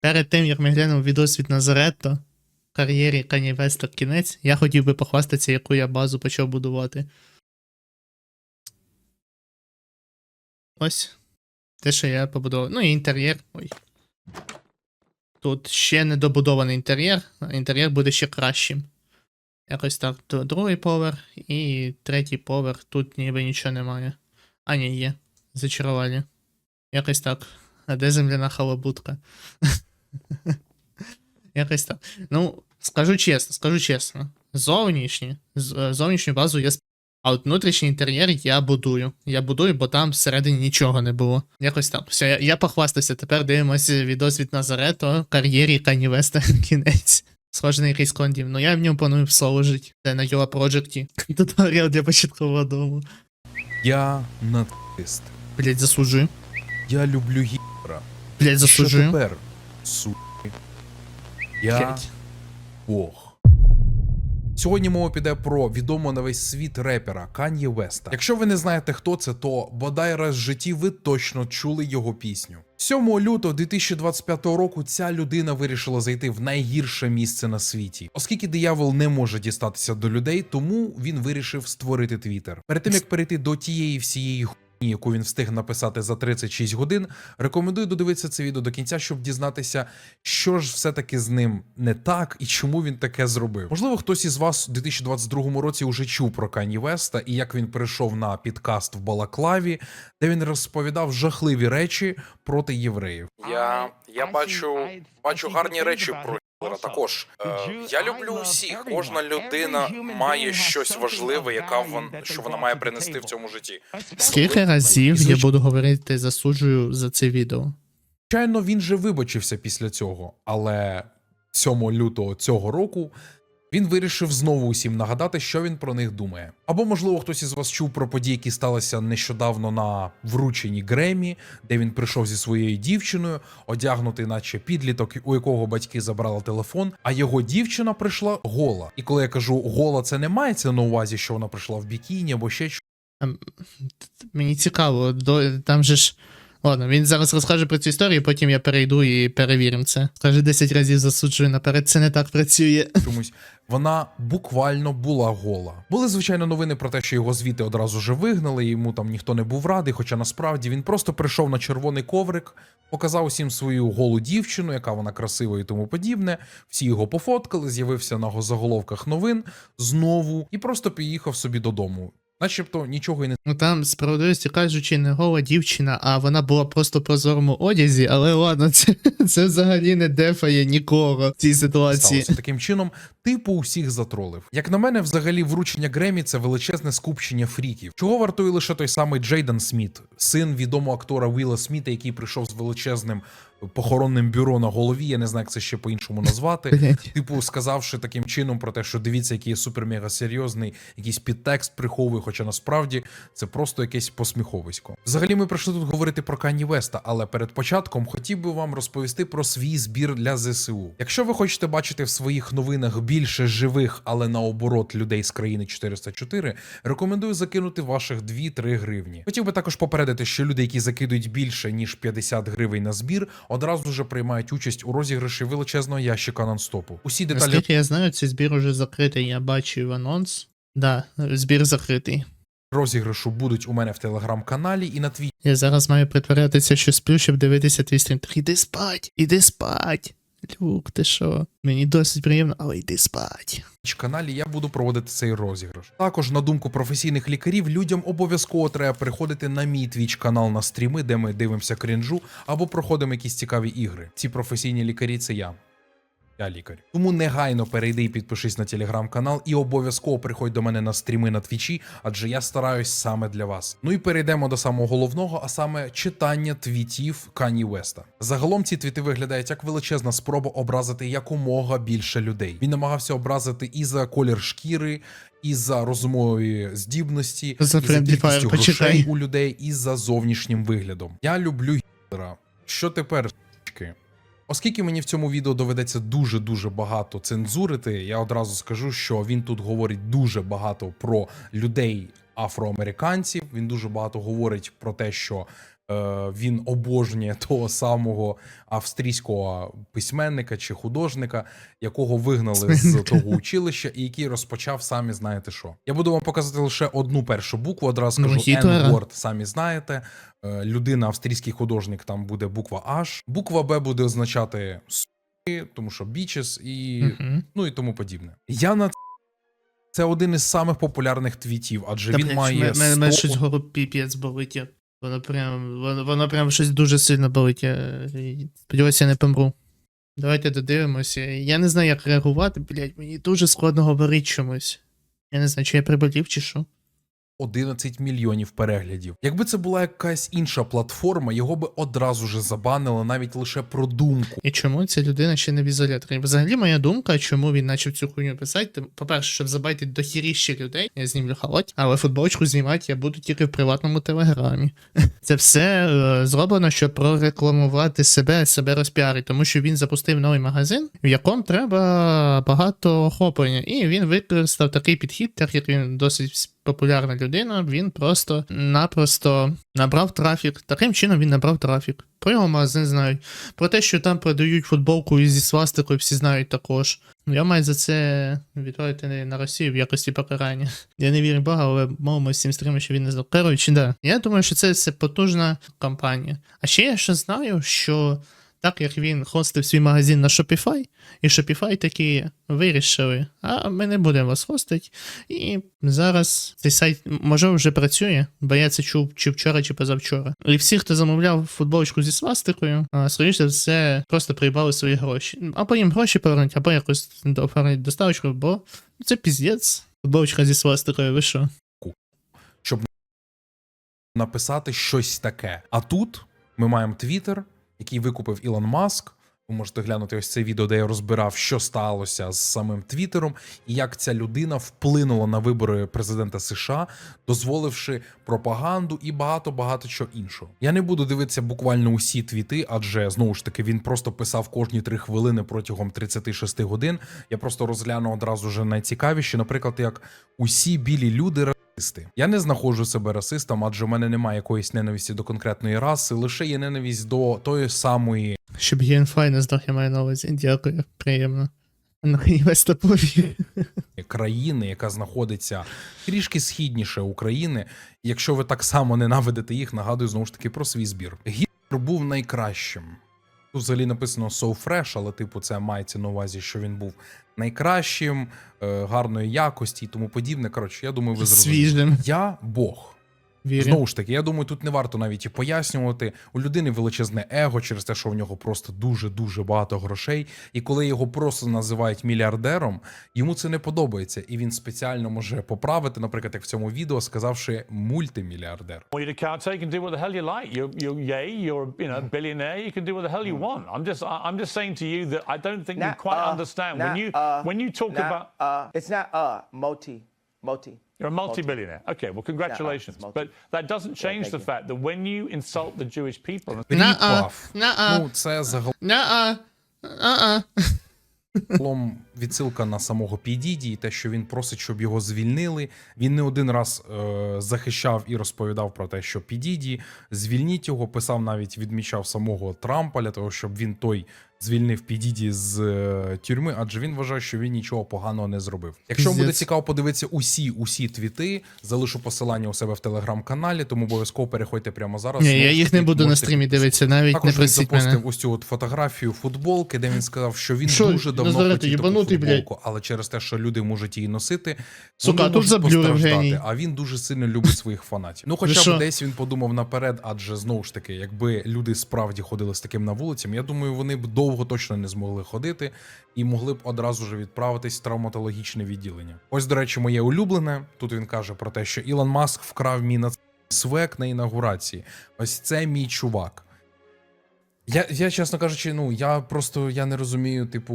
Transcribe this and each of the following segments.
Перед тим, як ми глянемо відос від Назаретто, кар'єрі Кані Веста кінець, я хотів би похвастатися, яку я базу почав будувати. Ось. Те, що я побудував. Ну і інтер'єр. Ой. Тут ще не добудований інтер'єр, а інтер'єр буде ще кращим. Якось так, другий поверх і третій поверх. Тут ніби нічого немає. А, ні, є. Зачарували. Якось так. А де земляна халабутка? Якось так. Ну, скажу чесно, скажу чесно. Зовнішні, е, зовнішню базу я. А от внутрішній інтер'єр я будую. Я будую, бо там всередині нічого не було. Якось так. Все, я, я похвастався. Тепер дивимося відос від Назарето, кар'єрі Кані Веста кінець. Схоже на якийсь кондів. Ну я в ньому планую соло жити. Це на Юла Проджекті. Туторіал для початкового дому. Я нацист. Блять, засуджую. Я люблю Гітлера. Блять, Що тепер, суки? Я Бог. Сьогодні мова піде про відомого на весь світ репера Кан'є Веста. Якщо ви не знаєте, хто це, то бодай раз в житті ви точно чули його пісню. 7 лютого 2025 року ця людина вирішила зайти в найгірше місце на світі. Оскільки диявол не може дістатися до людей, тому він вирішив створити твіттер. Перед тим як перейти до тієї всієї яку він встиг написати за 36 годин, рекомендую додивитися це відео до кінця, щоб дізнатися, що ж все-таки з ним не так і чому він таке зробив. Можливо, хтось із вас у 2022 році вже чув про Кані Веста і як він перейшов на підкаст в Балаклаві, де він розповідав жахливі речі проти євреїв. Я, я бачу, бачу гарні речі про також. Е, я люблю усіх. Кожна людина має щось важливе, яка вон, що вона має принести в цьому житті. Скільки разів я буду говорити засуджую за це відео? Звичайно, він же вибачився після цього, але 7 лютого цього року він вирішив знову усім нагадати, що він про них думає. Або, можливо, хтось із вас чув про події, які сталися нещодавно на врученні Гремі, де він прийшов зі своєю дівчиною, одягнутий, наче підліток, у якого батьки забрали телефон, а його дівчина прийшла гола. І коли я кажу гола, це не мається на увазі, що вона прийшла в бікіні або ще Ем, т- Мені цікаво, до, там же ж. Ладно, він зараз розкаже про цю історію, потім я перейду і перевіримо це. Скаже 10 разів засуджую наперед, це не так працює. чомусь. Вона буквально була гола. Були звичайно новини про те, що його звідти одразу же вигнали, йому там ніхто не був радий. Хоча насправді він просто прийшов на червоний коврик, показав усім свою голу дівчину, яка вона красива і тому подібне. Всі його пофоткали, з'явився на заголовках новин знову і просто поїхав собі додому. Начебто нічого і не Ну там, справедливості кажучи, не гола дівчина, а вона була просто в прозорому одязі, але ладно, це, це взагалі не дефає нікого в цій ситуації. сталося. Таким чином, типу усіх затролив. Як на мене, взагалі, вручення Гремі це величезне скупчення фріків. Чого вартує лише той самий Джейден Сміт, син відомого актора Вілла Сміта, який прийшов з величезним похоронним бюро на голові. Я не знаю, як це ще по-іншому назвати. Типу, сказавши таким чином про те, що дивіться, який я супер-мега серйозний, якийсь підтекст приховує, хоча насправді це просто якесь посміховисько. Взагалі, ми прийшли тут говорити про Кані Веста, але перед початком хотів би вам розповісти про свій збір для ЗСУ. Якщо ви хочете бачити в своїх новинах більше живих, але наоборот людей з країни 404, рекомендую закинути ваших 2-3 гривні. Хотів би також попередити, що люди, які закидують більше ніж 50 гривень на збір, одразу вже приймають участь у розіграші величезного ящика нонстопу. Усі деталі Наскільки я знаю, цей збір уже закритий, я бачив анонс. Да, збір закритий. розіграшу будуть у мене в телеграм-каналі і на твій Я зараз маю притворятися, що сплю, щоб дивитися твій стрім. Так іди спать, іди спать. Люк, ти що? Мені досить приємно, але йди спать. каналі я буду проводити цей розіграш. Також, на думку професійних лікарів, людям обов'язково треба приходити на мій твіч канал на стріми, де ми дивимося крінжу або проходимо якісь цікаві ігри. Ці професійні лікарі це я. Я лікар. Тому негайно перейди і підпишись на телеграм-канал і обов'язково приходь до мене на стріми на твічі, адже я стараюсь саме для вас. Ну і перейдемо до самого головного, а саме читання твітів Кані Веста. Загалом ці твіти виглядають як величезна спроба образити якомога більше людей. Він намагався образити і за колір шкіри, і за розумові здібності, За і за кількістю грошей у людей, і за зовнішнім виглядом. Я люблю Гітлера. Що тепер? Оскільки мені в цьому відео доведеться дуже дуже багато цензурити, я одразу скажу, що він тут говорить дуже багато про людей афроамериканців. Він дуже багато говорить про те, що він обожнює того самого австрійського письменника чи художника, якого вигнали з того училища, і який розпочав самі знаєте що. Я буду вам показати лише одну першу букву. Одразу Ну, скажу N-word, самі знаєте. Е, Людина, австрійський художник, там буде буква H. Буква Б буде означати «суки», тому що бічес і ну і тому подібне. Я на це один із самих популярних твітів, адже Та, він блядь, має мене- мене 100 щось гору піпець болить. Воно прям, воно, воно прям щось дуже сильно болить. Я, сподіваюся, я не помру. Давайте додивимося. Я не знаю, як реагувати, блять, мені дуже складно говорити чомусь. Я не знаю, чи я приболів, чи що. 11 мільйонів переглядів. Якби це була якась інша платформа, його би одразу ж забанили навіть лише про думку. І чому ця людина ще не в ізоляторі? Взагалі, моя думка, чому він почав цю хуйню писати, по-перше, щоб забайтити до хіріщі людей, я знімлю халат, але футболочку знімати я буду тільки в приватному телеграмі. Це все е, зроблено, щоб прорекламувати себе, себе розпіарити, тому що він запустив новий магазин, в якому треба багато охоплення. І він використав такий підхід, так як він досить популярна людина, він просто-напросто набрав трафік. Таким чином він набрав трафік. Про його магазин знають. Про те, що там продають футболку зі свастикою, всі знають також. Я маю за це відправити на Росію в якості покарання. Я не вірю Бога, але мовимо з цим стрімом, що він не знав. Коротше, да. Я думаю, що це, це потужна кампанія. А ще я ще знаю, що так як він хостив свій магазин на Shopify, і Shopify такі вирішили, а ми не будемо вас хостити. І зараз цей сайт може вже працює, бо я це чув чи вчора, чи позавчора. І всі, хто замовляв футболочку зі свастикою, скоріше все, просто приїбали свої гроші. Або їм гроші повернуть, або якось оформити доставочку, бо це піздець. Футболочка зі свастикою, ви що? написати щось таке. А тут ми маємо Твіттер, який викупив Ілон Маск. Ви можете глянути ось це відео, де я розбирав, що сталося з самим Твіттером, і як ця людина вплинула на вибори президента США, дозволивши пропаганду і багато багато чого іншого. Я не буду дивитися буквально усі твіти, адже знову ж таки він просто писав кожні три хвилини протягом 36 годин. Я просто розгляну одразу вже найцікавіші, наприклад, як усі білі люди. Я не знаходжу себе расистом, адже в мене немає якоїсь ненависті до конкретної раси, лише є ненависть до тої самої Щоб геймфай не здох, я маю на увазі. Дякую, приємно. Весь країни, яка знаходиться трішки східніше України. Якщо ви так само ненавидите їх, нагадую знову ж таки про свій збір. Гітлер був найкращим. Тут взагалі написано so fresh, але типу це мається на увазі, що він був найкращим, е, гарної якості і тому подібне. Коротше, я думаю, ви зрозуміли. Свіжим. Я Бог. Вірю. Знову ж таки, я думаю, тут не варто навіть і пояснювати. У людини величезне его через те, що в нього просто дуже дуже багато грошей. І коли його просто називають мільярдером, йому це не подобається, і він спеціально може поправити, наприклад, як в цьому відео, сказавши мультимільярдер. you when you talk about uh, it's not uh multi multi. You're a multi-billionaire. Okay, well congratulations. multi. But that doesn't change thank the you. fact that when you insult the Jewish people, На-а, Ріпав. Ну, це загалом. А-а. Загалом відсилка на самого Підіді і те, що він просить, щоб його звільнили. Він не один раз е, захищав і розповідав про те, що Підіді звільніть його. Писав навіть відмічав самого Трампа для того, щоб він той звільнив Підіді з е, тюрми, адже він вважає, що він нічого поганого не зробив. Якщо вам буде цікаво подивитися усі усі твіти, залишу посилання у себе в телеграм-каналі, тому обов'язково переходьте прямо зараз. Ні, Знову я ж їх таки, не буду на можете стрімі дивитися, навіть не Також він просіть мене. запостив ось цю от фотографію футболки, де він сказав, що він Що, дуже давно Назарете, хотів таку єбанутий, блядь? футболку, але через те, що люди можуть її носити, Сука, вони а тут можуть заблюрив постраждати, геній. А він дуже сильно любить своїх фанатів. Ну, хоча що? б десь він подумав наперед, адже знову ж таки, якби люди справді ходили з таким на вулицям, я думаю, вони б довго точно не змогли ходити і могли б одразу ж відправитись в травматологічне відділення. Ось, до речі, моє улюблене. Тут він каже про те, що Ілон Маск вкрав мій на свек на інаугурації. Ось це мій чувак. Я, я, чесно кажучи, ну я просто я не розумію, типу,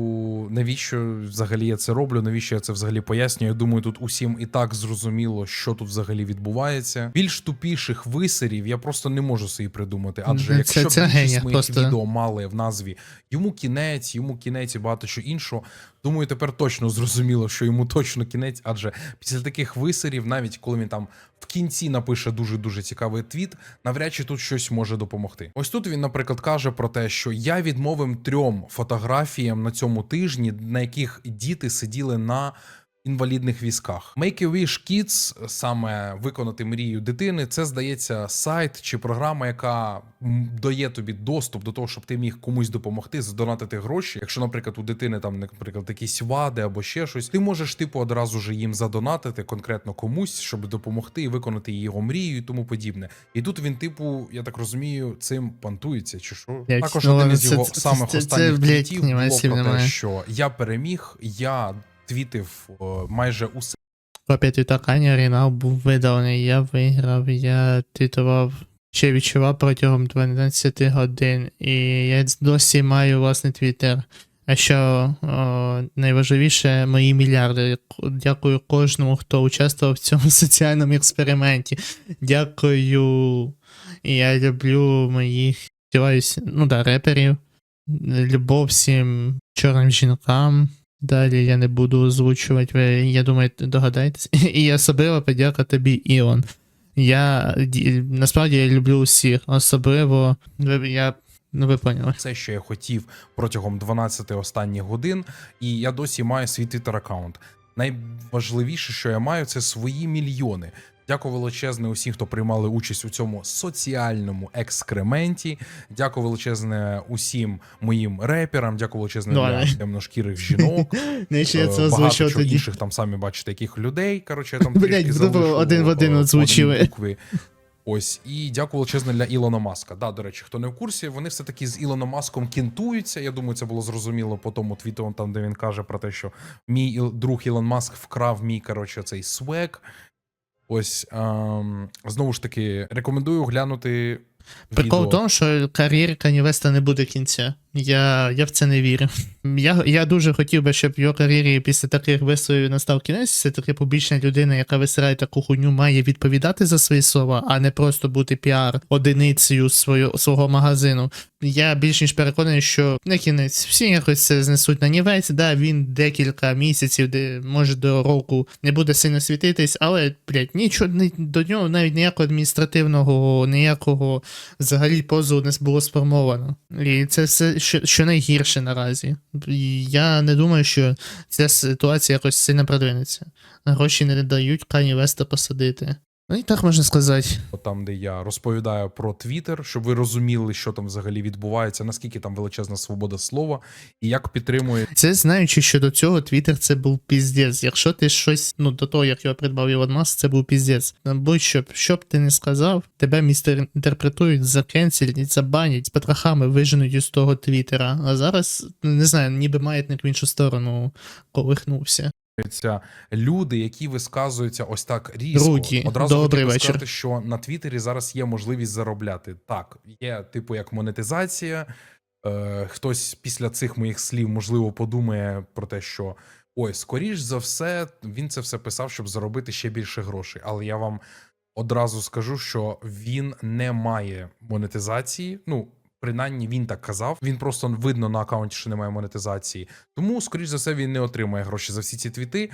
навіщо взагалі я це роблю, навіщо я це взагалі пояснюю. Я думаю, тут усім і так зрозуміло, що тут взагалі відбувається. Більш тупіших висерів я просто не можу собі придумати. Адже Це- якщо це більшість моїх просто. відео мали в назві йому кінець, йому кінець і багато що іншого, Думаю, тепер точно зрозуміло, що йому точно кінець, адже після таких висерів, навіть коли він там в кінці напише дуже дуже цікавий твіт, навряд чи тут щось може допомогти. Ось тут він, наприклад, каже про те, що я відмовив трьом фотографіям на цьому тижні, на яких діти сиділи на. Інвалідних візках Make a Wish Kids, саме виконати мрію дитини, це здається сайт чи програма, яка дає тобі доступ до того, щоб ти міг комусь допомогти, задонатити гроші. Якщо, наприклад, у дитини там, наприклад, якісь вади або ще щось, ти можеш типу одразу ж їм задонатити конкретно комусь, щоб допомогти і виконати його мрію і тому подібне. І тут він, типу, я так розумію, цим пантується, чи що також ну, один із його це- самих останніх твітів було про те, що я переміг, я твітив майже усе. Копія твіта Кані оригінал був видалений. Я виграв, я твітував, ще відчував протягом 12 годин, і я досі маю власний твіттер. А що о, найважливіше, мої мільярди. Дякую кожному, хто участвував в цьому соціальному експерименті. Дякую. Я люблю моїх сподіваюсь, ну да, реперів. Любов всім чорним жінкам. Далі я не буду озвучувати, ви, я думаю, догадаєтесь. І особливо подяка тобі, Іон. Я насправді я люблю усіх, особливо я. Ну, ви поняли. Це, що я хотів протягом 12 останніх годин, і я досі маю свій твіттер аккаунт. Найважливіше, що я маю, це свої мільйони. Дякую величезне усім, хто приймали участь у цьому соціальному екскременті. Дякую величезне усім моїм реперам. Дякую величезне Ну, для темношкірих жінок. Не ще я е, це озвучив тоді. інших там самі бачите, яких людей. Коротше, я там залишу, один в один озвучили. Ось і дякую величезне для Ілона Маска. Да, до речі, хто не в курсі, вони все таки з Ілоном Маском кінтуються. Я думаю, це було зрозуміло по тому твіту, там де він каже про те, що мій друг Ілон Маск вкрав мій коротше цей свек. Ось ем, знову ж таки рекомендую глянути. Прикол відео. в тому, що кар'єрі Канівеста не буде кінця. Я, я в це не вірю. Я, я дуже хотів би, щоб його кар'єрі після таких висловів настав кінець. Це таки публічна людина, яка висирає таку хуйню, має відповідати за свої слова, а не просто бути піар одиницею свою, свого магазину. Я більш ніж переконаний, що на кінець всі якось це знесуть на нівець. Да, він декілька місяців, де може до року не буде сильно світитись, але блядь, нічого до нього навіть ніякого адміністративного, ніякого взагалі позову не було сформовано. І це все що, що найгірше наразі. Я не думаю, що ця ситуація якось сильно продвинеться. Гроші не дають Кані Веста посадити. Ну і так можна сказати. там, де я розповідаю про Твіттер, щоб ви розуміли, що там взагалі відбувається, наскільки там величезна свобода слова, і як підтримує Це знаючи, що до цього Твіттер це був піздець. Якщо ти щось, ну до того, як його придбав Ілон Маск, це був піздець. Будь-що, що б ти не сказав, тебе містер інтерпретують, закенселять, забанять, з потрохами виженуть із того Твіттера. А зараз, не знаю, ніби маятник в іншу сторону колихнувся. Це люди, які висказуються ось так різко. Руді, Одразу добрий вечір. сказати, що на Твіттері зараз є можливість заробляти. Так, є типу як монетизація. Е, хтось після цих моїх слів можливо подумає про те, що ой, скоріш за все, він це все писав, щоб заробити ще більше грошей. Але я вам одразу скажу, що він не має монетизації. Ну, принаймні він так казав. Він просто видно на аккаунті, що немає монетизації. Тому, скоріш за все, він не отримає гроші за всі ці твіти.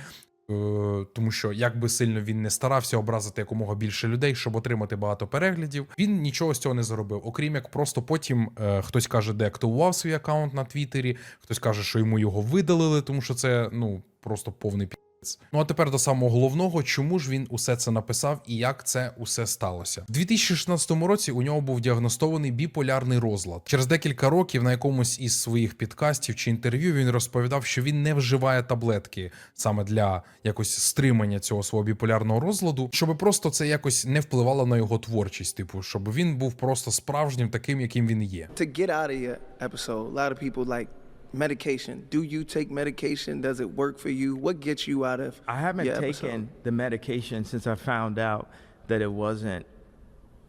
Е, Тому що як би сильно він не старався образити якомога більше людей, щоб отримати багато переглядів, він нічого з цього не заробив. Окрім як просто потім е, хтось каже, деактивував свій аккаунт на Твіттері, хтось каже, що йому його видалили, тому що це ну просто повний пі***ць. Ну а тепер до самого головного, чому ж він усе це написав і як це усе сталося? В 2016 році у нього був діагностований біполярний розлад. Через декілька років на якомусь із своїх підкастів чи інтерв'ю він розповідав, що він не вживає таблетки саме для якось стримання цього свого біполярного розладу, щоб просто це якось не впливало на його творчість, типу, щоб він був просто справжнім таким, яким він є. to get out of your episode, a lot of people like medication. Do you take medication? Does it work for you? What gets you out of I haven't your episode? taken the medication since I found out that it wasn't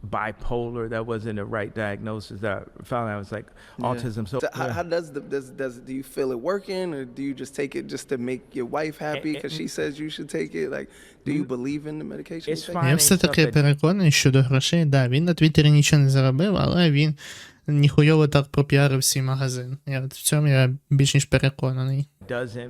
bipolar, that wasn't the right diagnosis. That I found out it was like autism. So, So how, yeah. how does the does does do you feel it working, or do you just take it just to make your wife happy because she says you should take it? Like, do you believe in the medication? It's you take? fine. Я Finding все-таки stuff that- переконаний щодо грошей. Да, він на Твіттері нічого не заробив, але він ніхуйово так пропіарив свій магазин. Я, в цьому я більш ніж переконаний. doesn't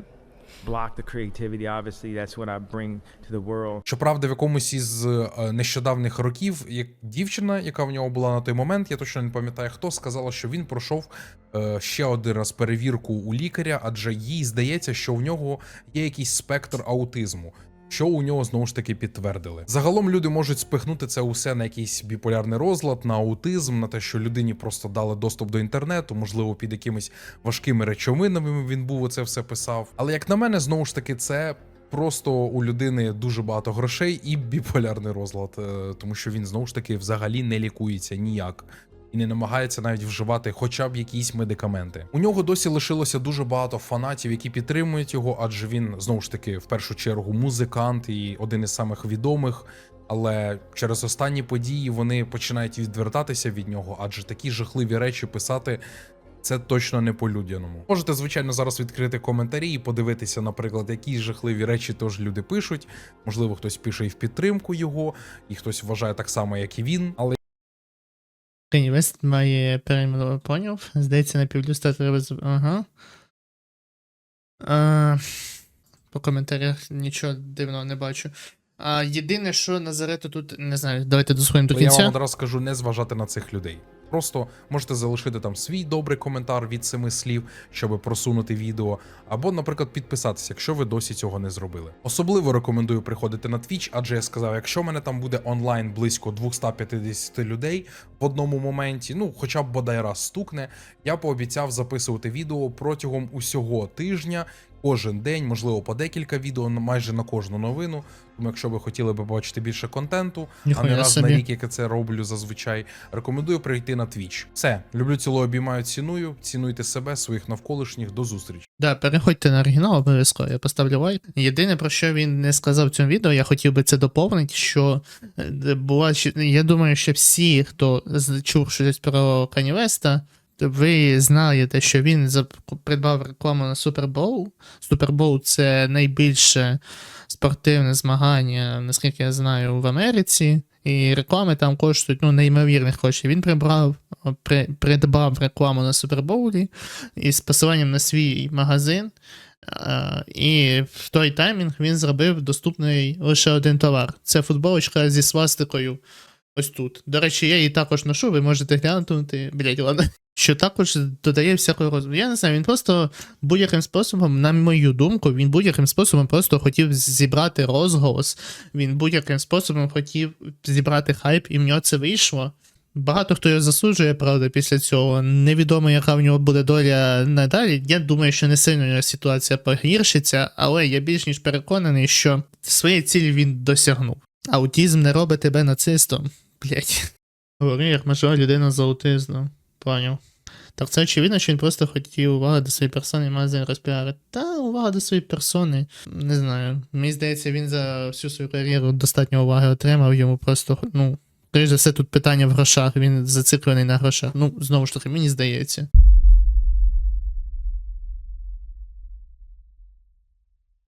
Щоправда, в якомусь із нещодавніх нещодавних років, як дівчина, яка в нього була на той момент, я точно не пам'ятаю хто, сказала, що він пройшов е, ще один раз перевірку у лікаря, адже їй здається, що в нього є якийсь спектр аутизму. Що у нього знову ж таки підтвердили. Загалом люди можуть спихнути це усе на якийсь біполярний розлад, на аутизм, на те, що людині просто дали доступ до інтернету, можливо, під якимись важкими речовинами він був оце все писав. Але як на мене, знову ж таки, це просто у людини дуже багато грошей і біполярний розлад, е, тому що він знову ж таки взагалі не лікується ніяк. І не намагається навіть вживати хоча б якісь медикаменти. У нього досі лишилося дуже багато фанатів, які підтримують його, адже він знову ж таки в першу чергу музикант і один із самих відомих. Але через останні події вони починають відвертатися від нього, адже такі жахливі речі писати це точно не по-людяному. Можете, звичайно, зараз відкрити коментарі і подивитися, наприклад, які жахливі речі теж люди пишуть. Можливо, хтось пише і в підтримку його, і хтось вважає так само, як і він. Але Кенні Вест має перейменувати, поняв? Здається, на півлюста треба з... Ага. А, по коментарях нічого дивного не бачу. А, єдине, що Назарету тут, не знаю, давайте дослухаємо до я вам одразу скажу не зважати на цих людей. Просто можете залишити там свій добрий коментар від семи слів, щоб просунути відео, або, наприклад, підписатися, якщо ви досі цього не зробили. Особливо рекомендую приходити на Twitch, адже я сказав, якщо в мене там буде онлайн близько 250 людей в одному моменті, ну хоча б бодай раз стукне, я пообіцяв записувати відео протягом усього тижня. Кожен день, можливо, по декілька відео, майже на кожну новину. Тому, якщо ви хотіли би бачити більше контенту, а не раз собі. на рік, як я це роблю зазвичай, рекомендую прийти на Twitch. Все, люблю цілую, обіймаю, ціную. Цінуйте себе, своїх навколишніх. До зустрічі. Да, переходьте на оригінал, обов'язково, я поставлю лайк. Єдине, про що він не сказав в цьому відео, я хотів би це доповнити, що е, була я думаю, що всі, хто чув щось про Кані Веста, то ви знаєте, що він придбав рекламу на Супербоул. Супербоул це найбільше спортивне змагання, наскільки я знаю, в Америці. І реклами там коштують ну, неймовірних коштів. Він прибрав, при, придбав рекламу на Супербоулі із посиланням на свій магазин. І в той таймінг він зробив доступний лише один товар. Це футболочка зі свастикою. Ось тут. До речі, я її також ношу, ви можете глянути. Блять, ладно. Що також додає всякого розвитку. Я не знаю, він просто будь-яким способом, на мою думку, він будь-яким способом просто хотів зібрати розголос. Він будь-яким способом хотів зібрати хайп, і в нього це вийшло. Багато хто його засуджує, правда, після цього. Невідомо, яка в нього буде доля надалі. Я думаю, що не сильно його ситуація погіршиться, але я більш ніж переконаний, що своєї цілі він досягнув. Аутізм не робить тебе нацистом. Блять. Говорю, як можлива людина з аутизмом. Поняв. Так це очевидно, що він просто хотів увагу до своєї персони і магазин розпіарити. Та увага до своєї персони. Не знаю. Мені здається, він за всю свою кар'єру достатньо уваги отримав. Йому просто, ну, скоріш за все, тут питання в грошах. Він зациклений на грошах. Ну, знову ж таки, мені здається.